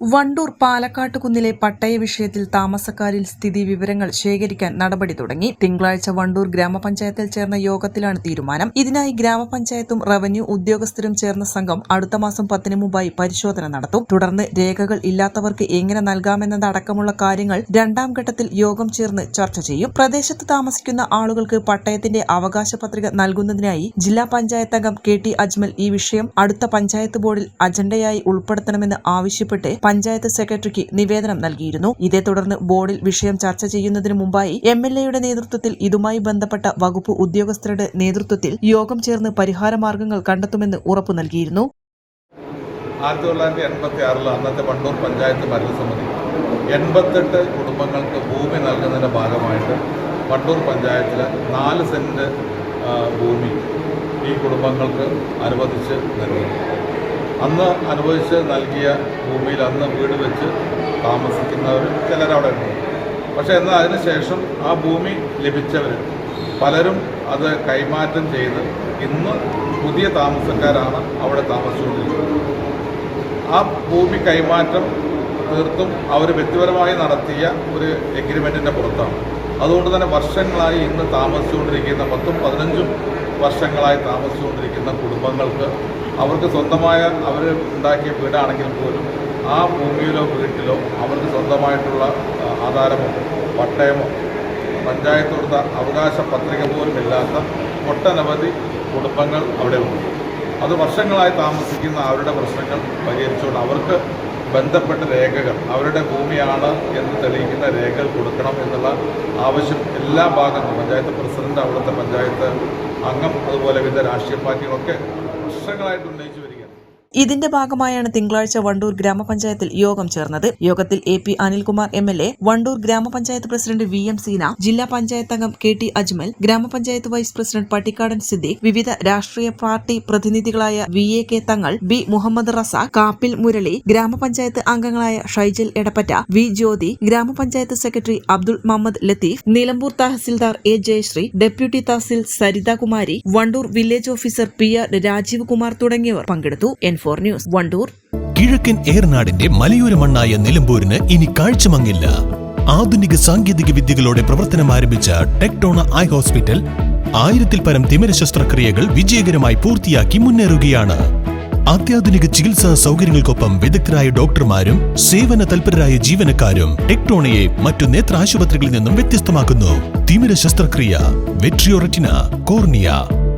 Wandoor പാലക്കാട്ടുകുന്നിലെ പട്ടയ വിഷയത്തിൽ താമസക്കാരിൽ സ്ഥിതി വിവരങ്ങൾ ശേഖരിക്കാൻ നടപടി തുടങ്ങി. തിങ്കളാഴ്ച വണ്ടൂർ ഗ്രാമപഞ്ചായത്തിൽ ചേർന്ന യോഗത്തിലാണ് തീരുമാനം. ഇതിനായി ഗ്രാമപഞ്ചായത്തും റവന്യൂ ഉദ്യോഗസ്ഥരും ചേർന്ന സംഘം അടുത്ത മാസം പത്തിന് മുമ്പായി പരിശോധന നടത്തും. തുടർന്ന് രേഖകൾ ഇല്ലാത്തവർക്ക് എങ്ങനെ നൽകാമെന്നതടക്കമുള്ള കാര്യങ്ങൾ രണ്ടാം ഘട്ടത്തിൽ യോഗം ചേർന്ന് ചർച്ച ചെയ്യും. പ്രദേശത്ത് താമസിക്കുന്ന ആളുകൾക്ക് പട്ടയത്തിന്റെ അവകാശ പത്രിക നൽകുന്നതിനായി ജില്ലാ പഞ്ചായത്ത് അംഗം കെ ടി അജ്മൽ ഈ വിഷയം അടുത്ത പഞ്ചായത്ത് ബോർഡിൽ അജണ്ടയായി ഉൾപ്പെടുത്തണമെന്ന് ആവശ്യപ്പെട്ട് പഞ്ചായത്ത് സെക്രട്ടറിക്ക് നിവേദനം നൽകിയിരുന്നു. ഇതേ തുടർന്ന് ബോർഡിൽ വിഷയം ചർച്ച ചെയ്യുന്നതിന് മുമ്പായി എം എൽ എയുടെ നേതൃത്വത്തിൽ ഇതുമായി ബന്ധപ്പെട്ട വകുപ്പ് ഉദ്യോഗസ്ഥരുടെ നേതൃത്വത്തിൽ യോഗം ചേർന്ന് പരിഹാരമാർഗങ്ങൾ കണ്ടെത്തുമെന്ന് ഉറപ്പു നൽകിയിരുന്നു. ആയിരത്തി തൊള്ളായിരത്തി എൺപത്തി ആറിൽ അന്നത്തെ വണ്ടൂർ പഞ്ചായത്ത് ഭരണസമിതി എൺപത്തെട്ട് കുടുംബങ്ങൾക്ക് ഭൂമി നൽകുന്നതിന്റെ ഭാഗമായിട്ട് വണ്ടൂർ പഞ്ചായത്തിൽ നാല് സെന്റ് ഭൂമി ഈ കുടുംബങ്ങൾക്ക് അനുവദിച്ച് നൽകി. അന്ന് അനുഭവിച്ച് നൽകിയ ഭൂമിയിൽ അന്ന് വീട് വെച്ച് താമസിക്കുന്നവർ ചിലരവിടെ ഉണ്ട്. പക്ഷേ എന്നാൽ അതിനുശേഷം ആ ഭൂമി ലഭിച്ചവർ പലരും അത് കൈമാറ്റം ചെയ്ത് ഇന്ന് പുതിയ താമസക്കാരാണ് അവിടെ താമസിച്ചുകൊണ്ടിരിക്കുന്നത്. ആ ഭൂമി കൈമാറ്റം തീർത്തും അവർ വ്യക്തിപരമായി നടത്തിയ ഒരു എഗ്രിമെന്റിന്റെ പുറത്താണ്. അതുകൊണ്ട് തന്നെ വർഷങ്ങളായി ഇന്ന് താമസിച്ചുകൊണ്ടിരിക്കുന്ന പത്തും പതിനഞ്ചും വർഷങ്ങളായി താമസിച്ചുകൊണ്ടിരിക്കുന്ന കുടുംബങ്ങൾക്ക് അവർക്ക് സ്വന്തമായ അവർ ഉണ്ടാക്കിയ വീടാണെങ്കിൽ പോലും ആ ഭൂമിയിലോ വീട്ടിലോ അവർക്ക് സ്വന്തമായിട്ടുള്ള ആധാരമോ പട്ടയമോ പഞ്ചായത്ത് കൊടുത്ത അവകാശ പത്രിക പോലും ഇല്ലാത്ത ഒട്ടനവധി കുടുംബങ്ങൾ അവിടെ ഉണ്ട്. അത് വർഷങ്ങളായി താമസിക്കുന്ന അവരുടെ പ്രശ്നങ്ങൾ പരിഹരിച്ചുകൊണ്ട് അവർക്ക് ബന്ധപ്പെട്ട രേഖകൾ അവരുടെ ഭൂമിയാണ് എന്ന് തെളിയിക്കുന്ന രേഖകൾ കൊടുക്കണം എന്നുള്ള ആവശ്യം എല്ലാ ഭാഗങ്ങളും പഞ്ചായത്ത് പ്രസിഡന്റ് അവിടുത്തെ പഞ്ചായത്ത് അംഗം അതുപോലെ വിവിധ രാഷ്ട്രീയ പാർട്ടികളൊക്കെ വർഷങ്ങളായിട്ട് ഉന്നയിച്ചു വരികയാണ് ഇതിന്റെ ഭാഗമായാണ് തിങ്കളാഴ്ച വണ്ടൂർ ഗ്രാമപഞ്ചായത്തിൽ യോഗം ചേർന്നത്. യോഗത്തിൽ A P Anilkumar M L A Wandoor ഗ്രാമപഞ്ചായത്ത് പ്രസിഡന്റ് വി എം സീന ജില്ലാ പഞ്ചായത്ത് അംഗം കെ ടി അജ്മൽ ഗ്രാമപഞ്ചായത്ത് വൈസ് പ്രസിഡന്റ് പട്ടിക്കാടൻ സിദ്ദീഖ് വിവിധ രാഷ്ട്രീയ party പ്രതിനിധികളായ V A K Thangal B Muhammad Razak Kappil Murali ഗ്രാമപഞ്ചായത്ത് അംഗങ്ങളായ ഷൈജൽ എടപ്പറ്റ വി ജ്യോതി ഗ്രാമപഞ്ചായത്ത് secretary Abdul Muhammad Latheef Nilambur tahsildar A Jayasree deputy tahsil Sarithakumari Wandoor village officer P R Rajeev Kumar തുടങ്ങിയവർ പങ്കെടുത്തു. N four news Wandoor കിഴക്കൻ ഏറനാടിന്റെ മലയോര മണ്ണായ നിലമ്പൂരിന് ഇനി കാഴ്ചമങ്ങില്ല. ആധുനിക സാങ്കേതിക വിദ്യകളോടെ പ്രവർത്തനം ആരംഭിച്ച ടെക്ടോണ ഐ ഹോസ്പിറ്റൽ ആയിരത്തിൽ പരം തിമിര ശസ്ത്രക്രിയകൾ വിജയകരമായി പൂർത്തിയാക്കി മുന്നേറുകയാണ്. അത്യാധുനിക ചികിത്സാ സൗകര്യങ്ങൾക്കൊപ്പം വിദഗ്ധരായ ഡോക്ടർമാരും സേവന തൽപരരായ ജീവനക്കാരും ടെക്ടോണയെ മറ്റു നേത്ര ആശുപത്രികളിൽ നിന്നും വ്യത്യസ്തമാക്കുന്നു. തിമിര ശസ്ത്രക്രിയ vitreoretina cornea.